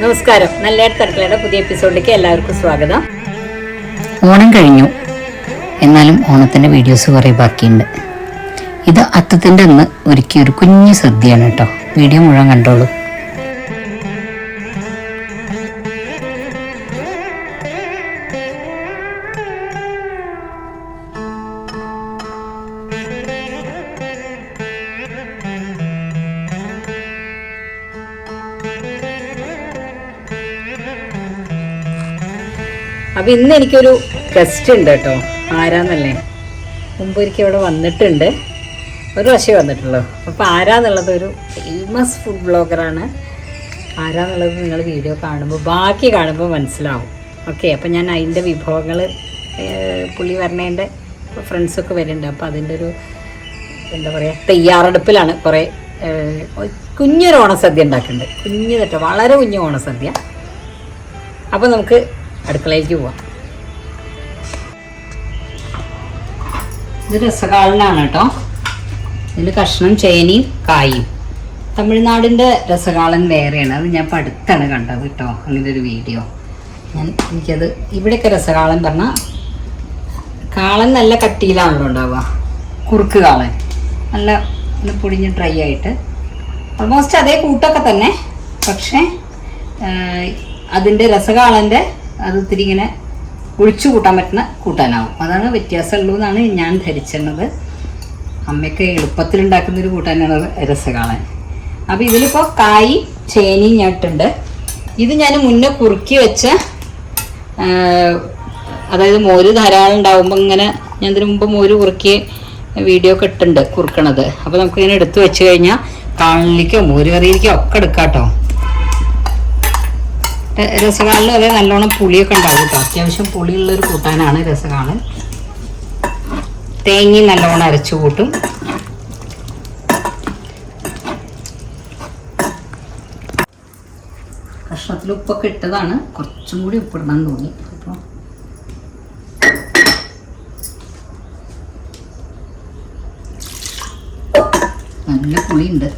നമസ്കാരം. നല്ല അടുക്കളയുടെ പുതിയ എപ്പിസോഡിലേക്ക് എല്ലാവർക്കും സ്വാഗതം. ഓണം കഴിഞ്ഞു. എന്നാലും ഓണത്തിന്റെ വീഡിയോസ് കുറേ ബാക്കിയുണ്ട്. ഇത് അത്തത്തിന്റെ അന്ന് ഒരുക്കിയ ഒരു കുഞ്ഞു സദ്യയാണ് കേട്ടോ. വീഡിയോ മുഴുവൻ കണ്ടോളൂ. അപ്പൊ ഇന്ന് എനിക്കൊരു ഗസ്റ്റ് ഉണ്ട് കേട്ടോ. ആരാന്നല്ലേ? മുമ്പ് ഒരിക്കൽ ഇവിടെ വന്നിട്ടുണ്ട്. ഒരു പ്രാവശ്യം വന്നിട്ടുള്ളൂ. അപ്പോൾ ആരാന്നുള്ളത് ഒരു ഫേമസ് ഫുഡ് ബ്ലോഗറാണ് ആരാന്നുള്ളത് നിങ്ങൾ വീഡിയോ കാണുമ്പോൾ ബാക്കി കാണുമ്പോൾ മനസ്സിലാവും. ഓക്കെ അപ്പം ഞാൻ അതിന്റെ വിഭവങ്ങൾ പുള്ളി വരണേന്റെ ഫ്രണ്ട്സൊക്കെ വരുന്നുണ്ട്. അപ്പോൾ അതിന്റെ ഒരു എന്താ പറയുക തയ്യാറെടുപ്പിലാണ് കുറേ കുഞ്ഞൊരു ഓണസദ്യ ഉണ്ടാക്കുന്നുണ്ട് കുഞ്ഞു തട്ടോ വളരെ കുഞ്ഞു ഓണസദ്യ. അപ്പോൾ നമുക്ക് അടുക്കളയിലേക്ക് പോവാം. ഇത് രസകാളനാണ് കേട്ടോ. ഇതിൽ കഷ്ണം ചേനയും കായും. തമിഴ്നാടിന്റെ രസകാളൻ വേറെയാണ്. അത് ഞാൻ ഇപ്പം അടുത്താണ് കണ്ടത് കേട്ടോ അങ്ങനെ ഒരു വീഡിയോ. ഞാൻ എനിക്കത് ഇവിടെയൊക്കെ രസകാളൻ പറഞ്ഞാൽ കാളൻ നല്ല കട്ടിയിലാണല്ലോ ഉണ്ടാവുക. കുറുക്ക് കാളൻ. നല്ല ഒന്ന് പൊടിഞ്ഞ് ഡ്രൈ ആയിട്ട്. ഓൾമോസ്റ്റ് അതേ കൂട്ടൊക്കെ തന്നെ. പക്ഷേ അതിന്റെ രസകാളന്റെ അത് ഒത്തിരി ഇങ്ങനെ ഒഴിച്ചു കൂട്ടാൻ പറ്റുന്ന കൂട്ടാനാവും. അതാണ് വ്യത്യാസമുള്ളൂ എന്നാണ് ഞാൻ ധരിച്ചിരുന്നത്. അമ്മയൊക്കെ ഒരു കൂട്ടാനാണ് രസകാളൻ. അപ്പോൾ ഇതിലിപ്പോൾ കായ് ചേനയും ഞാട്ടുണ്ട്. ഇത് ഞാൻ മുന്നേ കുറുക്കി വെച്ച അതായത് മോര് ധാരാളം ഉണ്ടാകുമ്പോൾ ഇങ്ങനെ ഞാൻ ഇതിനു മുമ്പ് മോര് കുറുക്കി വീഡിയോ ഒക്കെ ഇട്ടുണ്ട് കുറുക്കണത്. അപ്പോൾ നമുക്കിങ്ങനെ എടുത്തു വെച്ച് കഴിഞ്ഞാൽ കാളിലേക്കോ മോര് കറിയിലേക്കോ ഒക്കെ എടുക്കാം കേട്ടോ രസകാലിന് അതേ നല്ലോണം പുളിയൊക്കെ ഉണ്ടാവും കേട്ടോ അത്യാവശ്യം പുളിയുള്ളൊരു കൂട്ടാനാണ് രസകാളൻ. തേങ്ങയും നല്ലോണം അരച്ചു കൂട്ടും. കഷ്ണത്തിൽ ഉപ്പൊക്കെ ഇട്ടതാണ്. കുറച്ചും കൂടി ഉപ്പിടണം തോന്നി. അപ്പോൾ നല്ല പുളിയുണ്ട്.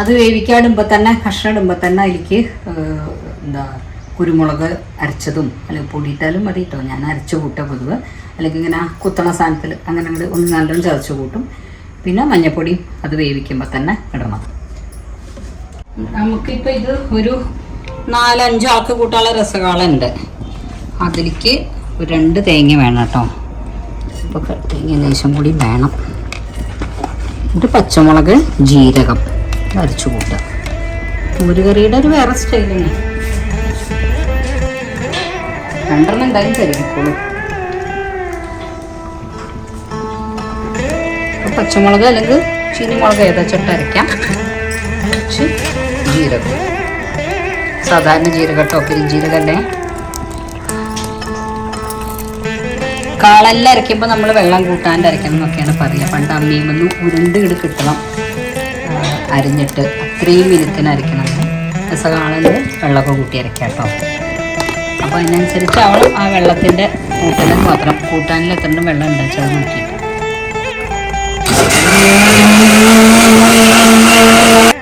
അത് വേവിക്കാടുമ്പോൾ തന്നെ കഷ്ണം ഇടുമ്പോൾ തന്നെ അതിലേക്ക് എന്താ കുരുമുളക് അരച്ചതും അല്ലെങ്കിൽ പൊടിയിട്ടാലും മതി കേട്ടോ ഞാൻ അരച്ച് കൂട്ടുക പൊതുവ്. അല്ലെങ്കിൽ ഇങ്ങനെ കുത്തണ സാധനത്തിൽ അങ്ങനെ അങ്ങോട്ട് ഒന്ന് നല്ലോണം ചതച്ച് കൂട്ടും. പിന്നെ മഞ്ഞപ്പൊടിയും അത് വേവിക്കുമ്പോൾ തന്നെ ഇടണം. നമുക്കിപ്പോൾ ഇത് ഒരു നാലഞ്ച് ആൾക്ക് കൂട്ടാനുള്ള രസകാളുണ്ട്. അതിലേക്ക് രണ്ട് തേങ്ങ വേണം കേട്ടോ അപ്പോൾ തേങ്ങ ലേശം കൂടി വേണം. ഒരു പച്ചമുളക് ജീരകം. അരച്ചു കൂട്ടാം ഒരു കറിയുടെ ഒരു വേറെ സ്റ്റൈലാണ് രണ്ടെണ്ണം എന്തായാലും അപ്പോൾ പച്ചമുളക് അല്ലെങ്കിൽ ചീനിമുളക് ഏതാ ചട്ട അരയ്ക്കാം. കുറച്ച് ജീരകം. സാധാരണ ജീരകട്ടോ കേട്ടോ പെരുംജീരകല്ലേ? കാളെല്ലാം അരയ്ക്കുമ്പോൾ നമ്മൾ വെള്ളം കൂട്ടാണ്ട് അരയ്ക്കണം എന്നൊക്കെയാണ് പറയുക പണ്ട് അമ്മീമൊന്നും ഉരുണ്ട് ഇട് കിട്ടണം. അരിഞ്ഞിട്ട് അത്രയും മിനുക്കിന് അരയ്ക്കണം. രസകാളന് വെള്ളമൊക്കെ കൂട്ടി അരയ്ക്കാം കേട്ടോ. അപ്പോൾ അതിനനുസരിച്ച് അവളും ആ വെള്ളത്തിന്റെ കൂട്ടലിൽ മാത്രം കൂട്ടാനിൽ എത്ര വെള്ളം ഉണ്ടാച്ചാൽ നോക്കിയിട്ട്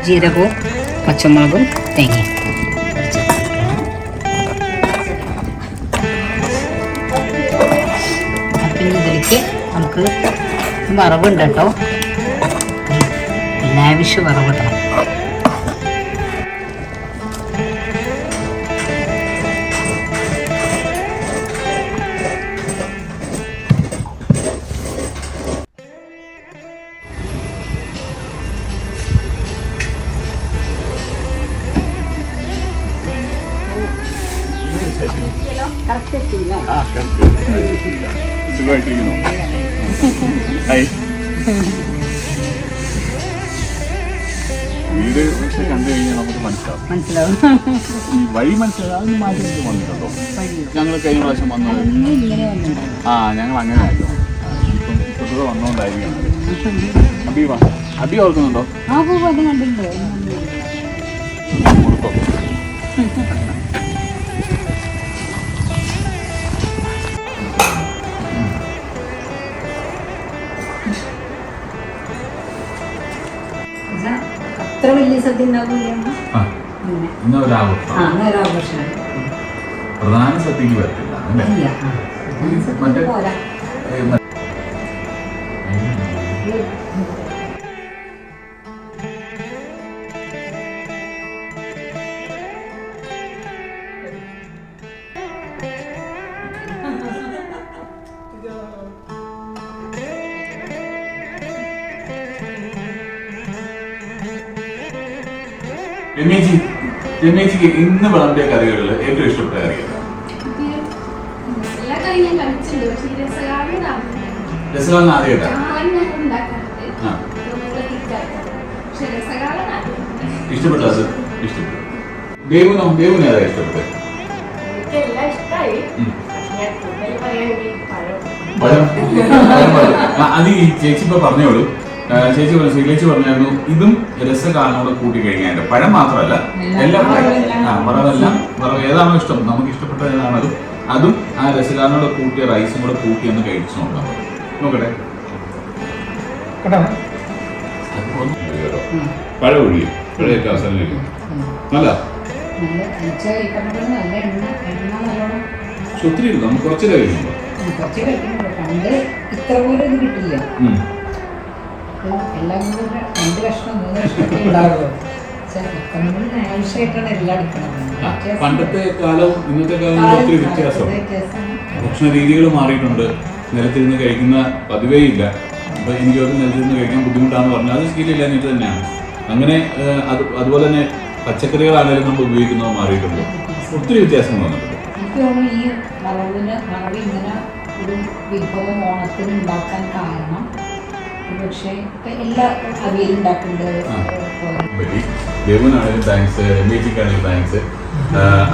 ജീരകവും പച്ചമുളകും തേങ്ങയും പിന്നെ ഇതിലേക്ക് നമുക്ക് വറവുണ്ട് കേട്ടോ. ലാവിഷ് വറവിടണം. സുഖമായിട്ടിരിക്കുന്നു. ഹായ്. വീട് പക്ഷെ കണ്ടു കഴിഞ്ഞാൽ നമുക്ക് മനസ്സിലാവും. മനസ്സിലാവും. ഈ വഴി മനസ്സിലാവും. മാറ്റി വന്നിട്ടുണ്ടോ? ഞങ്ങൾ കഴിഞ്ഞ പ്രാവശ്യം വന്നു? ആ ഞങ്ങൾ അങ്ങനെ ആയിരുന്നു ഇപ്പം ഇപ്പോഴത്തെ വന്നോണ്ടായിരിക്കണം അബി അബി ഓർക്കുന്നുണ്ടോ? ആ അത്ര വലിയ സദ്യ ഉണ്ടാവില്ല പ്രധാന സദ്യക്ക് പറ്റില്ല മറ്റേ രമേശി രമേശിക്ക് ഇന്ന് വിളമ്പിയ കറികളിൽ ഏറ്റവും ഇഷ്ടപ്പെട്ട കറി ആദ്യമായിട്ട്. ഇഷ്ടപ്പെട്ടു ദേവുനോ ദേവുന് ഏതാ ഇഷ്ടപ്പെട്ടത്? പഴം. അത് ഈ ചേച്ചി ഇപ്പൊ പറഞ്ഞോളൂ. ചേച്ചി പറഞ്ഞു ചേച്ചി പറഞ്ഞായിരുന്നു. ഇതും രസകാലനോട് കൂട്ടി കഴിഞ്ഞാൽ പഴം മാത്രമല്ല എല്ലാം ആ വറവെല്ലാം വറവ് ഏതാണോ ഇഷ്ടം നമുക്ക് ഇഷ്ടപ്പെട്ട ഏതാണോ അത് അതും ആ രസകാലനോട് കൂട്ടിയ റൈസും കൂടെ കൂട്ടി ഒന്ന് കഴിച്ചു നോക്കാം. നോക്കട്ടെ. പഴം ഒഴിയും പഴയൊക്കെ അവസാനം നല്ല? ഒത്തിരി നമുക്ക് കുറച്ച് കഴിഞ്ഞു കുറച്ച് കഴിക്കുന്നുണ്ട് പണ്ട് ഇത്ര പോലും കിട്ടില്ല എല്ലാം കൂടെ രണ്ട് കഷ്ണം മൂന്ന് കഷ്ണമൊക്കെ ഉണ്ടാവുള്ളൂ. പക്ഷേ ഇപ്പം നമ്മൾ ആവശ്യമായിട്ടാണ് എല്ലാം എടുക്കുന്നത്. പണ്ടത്തെ കാലവും ഇന്നത്തെ കാലവും ഒത്തിരി വ്യത്യാസം ഭക്ഷണ രീതികൾ മാറിയിട്ടുണ്ട്. നിലത്തിരുന്ന് കഴിക്കുന്ന പതിവേ ഇല്ല അപ്പൊ എനിക്ക് തോന്നുന്നു നിലത്തിരുന്ന് കഴിക്കാൻ ബുദ്ധിമുട്ടാന്ന് പറഞ്ഞാൽ അത് ശീലമില്ല എന്നിട്ട് തന്നെയാണ്. അങ്ങനെ അത് അതുപോലെ തന്നെ പച്ചക്കറികളാണെങ്കിലും നമ്മൾ ഉപയോഗിക്കുന്നത് മാറിയിട്ടുണ്ട്. ഒത്തിരി വ്യത്യാസം വന്നിട്ടുണ്ട്. എനിക്ക് തോന്നുന്നു ഈ വറവിന് വറവ് ഇങ്ങനെ ഒരു വിഭവം ഓണത്തിന് ഉണ്ടാക്കാൻ കാരണം പക്ഷേ എല്ലാ അവിയൽ ദേവനാണെങ്കിലും താങ്ക്സ് താങ്ക്സ്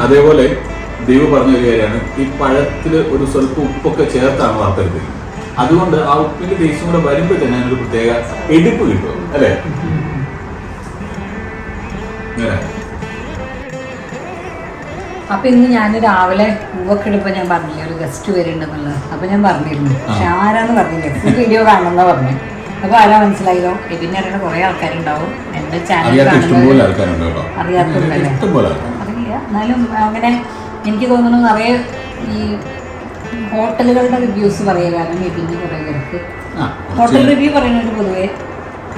അതേപോലെ ദൈവ പറഞ്ഞ ഒരു കാര്യമാണ് ഈ പഴത്തിൽ ഒരു സ്വല്പം ഉപ്പൊക്കെ ചേർത്താണ് വാർത്തെടുത്തത്. അതുകൊണ്ട് ആ ഉപ്പിന്റെ ടേസ്റ്റും കൂടെ വരുമ്പോൾ തന്നെ അതിനൊരു പ്രത്യേക എടുപ്പ് കിട്ടും അല്ലേ. അപ്പൊ ഇന്ന് ഞാൻ രാവിലെ പൂവൊക്കെ ഇടുമ്പോ ഞാൻ പറഞ്ഞില്ല ഒരു ഗസ്റ്റ് വരുന്നുണ്ടെന്നുള്ളത്. അപ്പൊ ഞാൻ പറഞ്ഞിരുന്നു. പക്ഷെ ആരാന്ന് പറഞ്ഞില്ല. വീഡിയോ കാണണമെന്നാ പറഞ്ഞു. അപ്പൊ ആരാ മനസ്സിലായല്ലോ എബിനെ അറിയുന്ന കുറെ ആൾക്കാരുണ്ടാവും. എന്റെ ചാനൽ അറിയാത്ത ഇഷ്ടംപോലെ കാണുന്നവര് ആൾക്കാരുണ്ട് കേട്ടോ. അറിയാത്തവരല്ലേ? ഇഷ്ടംപോലെ ആൾക്കാർ അറിയില്ല എന്നാലും അങ്ങനെ എനിക്ക് തോന്നുന്നു നിറയെ ഈ ഹോട്ടലുകളുടെ റിവ്യൂസ് പറയുക കാരണം എബിന് കുറെ പേർക്ക്. ഹോട്ടൽ റിവ്യൂ പറയുന്നത് പൊതുവെ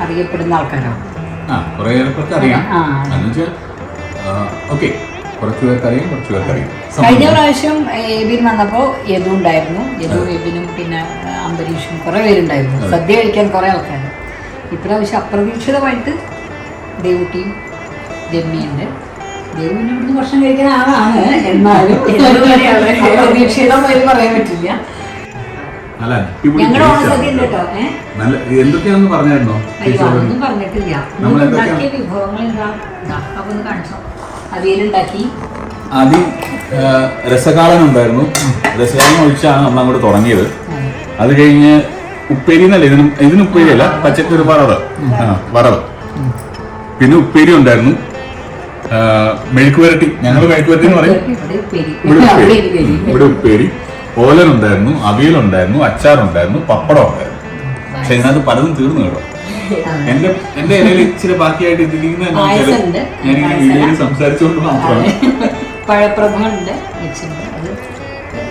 അറിയപ്പെടുന്ന ആൾക്കാരാണ്. ആ കുറെ പേർക്ക് അറിയാം. ഓക്കെ കുറച്ച് പേർക്ക് അറിയും കുറച്ച് പേർക്ക് അറിയും കഴിഞ്ഞ പ്രാവശ്യം എബിൻ വന്നപ്പോ യദു ഉണ്ടായിരുന്നു. യദു എബിനും പിന്നെ അന്തരീക്ഷം അംബരീഷും കുറെ പേരുണ്ടായിരുന്നു. സദ്യ കഴിക്കാൻ കുറെ ആൾക്കാർ ഇപ്രാവശ്യം അപ്രതീക്ഷിതമായിട്ട് ദേവുട്ടിയും രമ്യയുണ്ട്. ദേവുവിനെ ഇവിടുന്ന് ഭക്ഷണം കഴിക്കുന്ന ആളാണ്. എന്നാലും അപ്രതീക്ഷിതമായി പറയാൻ പറ്റില്ല. നല്ല അടിപൊളി നല്ല എന്തൊക്കെയാണെന്ന് പറഞ്ഞായിരുന്നോ? പറഞ്ഞിട്ടില്ല. നമ്മൾ ഒന്ന് വിഭവങ്ങൾ എന്താ? അവിയലുണ്ടാക്കി ആദ്യം രസകാലൻ ഉണ്ടായിരുന്നു. രസകാലം ഒഴിച്ചാണ് നമ്മൾ അങ്ങോട്ട് തുടങ്ങിയത്. അത് കഴിഞ്ഞ് ഉപ്പേരി എന്നല്ല ഇതിന് ഇതിന് ഉപ്പേരി അല്ല പച്ചക്കറി വറവ്. വറവ്. പിന്നെ ഉപ്പേരി ഉണ്ടായിരുന്നു. മെഴുക്ക് വരട്ടി ഞങ്ങൾ മെഴുക്ക് വരട്ടി എന്ന് പറയും ഇവിടെ ഉപ്പേരി. ഉണ്ടായിരുന്നു അവിയലുണ്ടായിരുന്നു അച്ചാറുണ്ടായിരുന്നു പപ്പടം ഉണ്ടായിരുന്നു. പക്ഷെ ഇതിനകത്ത് പലതും തീർന്നു കേട്ടോ. എന്റെ എന്റെ ഇലയിൽ ഇച്ചിരി ബാക്കിയായിട്ട് ഇതിരിക്കുന്ന. ഞാനിങ്ങനെ. വീഡിയോയിൽ സംസാരിച്ചുകൊണ്ട് മാത്രമാണ്. പഴപ്രഭമുണ്ട് അത്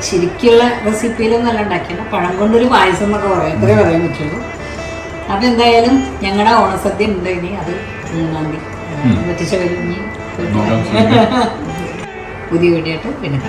ശരിക്കുള്ള റെസിപ്പിയിലും നല്ല ഉണ്ടാക്കിയത് പഴം കൊണ്ടൊരു പായസം എന്നൊക്കെ പറയാം. അത്രേ പറയാൻ പറ്റുള്ളൂ. അപ്പം എന്തായാലും ഞങ്ങളുടെ ഓണസദ്യ ഉണ്ട് ഇനി. അത് മൂന്നാം തീയതി പറ്റിച്ച കഴിഞ്ഞ് പുതിയ വീഡിയോ ആയിട്ട് പിന്നെ